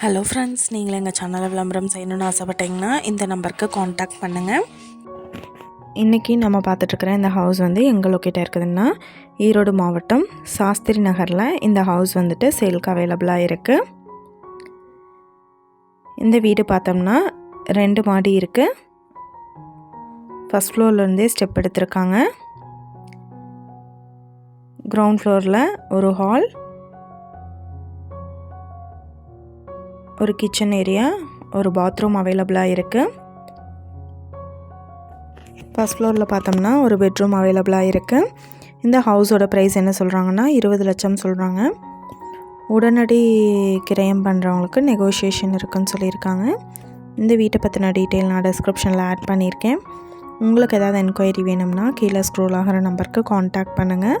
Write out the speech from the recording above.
Hello friends நீங்கள் எங்கள் சேனலை விளம்பரம் செய்யணும்னு ஆசைப்பட்டீங்கன்னா இந்த நம்பருக்கு காண்டாக்ட் பண்ணுங்கள் இன்றைக்கி நம்ம பார்த்துட்ருக்குற இந்த ஹவுஸ் வந்து எங்கே லொக்கேட்டாக இருக்குதுன்னா ஈரோடு மாவட்டம் சாஸ்திரி நகரில் இந்த ஹவுஸ் வந்துட்டு சேலுக்கு அவைலபிளாக இருக்குது இந்த வீடு பார்த்தோம்னா ரெண்டு மாடி இருக்குது ஃபஸ்ட் ஃப்ளோர்லேருந்தே ஸ்டெப் எடுத்திருக்காங்க. கிரவுண்ட் ஃப்ளோரில் ஒரு ஹால் ஒரு கிச்சன் ஏரியா ஒரு பாத்ரூம் அவைலபிளாக இருக்குது ஃபஸ்ட் ஃப்ளோரில் பார்த்தோம்னா ஒரு பெட்ரூம் அவைலபிளாக இருக்குது இந்த ஹவுஸோட ப்ரைஸ் என்ன சொல்கிறாங்கன்னா இருபது லட்சம் சொல்கிறாங்க உடனடி கிரயம் பண்ணுறவங்களுக்கு நெகோஷியேஷன் இருக்குன்னு சொல்லியிருக்காங்க. இந்த வீட்டை பற்றின டீட்டெயில் நான் டிஸ்கிரிப்ஷனில் ஆட் பண்ணியிருக்கேன். உங்களுக்கு ஏதாவது என்கொயரி வேணும்னா கீழே ஸ்க்ரோல் ஆகிற நம்பருக்கு காண்டாக்ட் பண்ணுங்கள்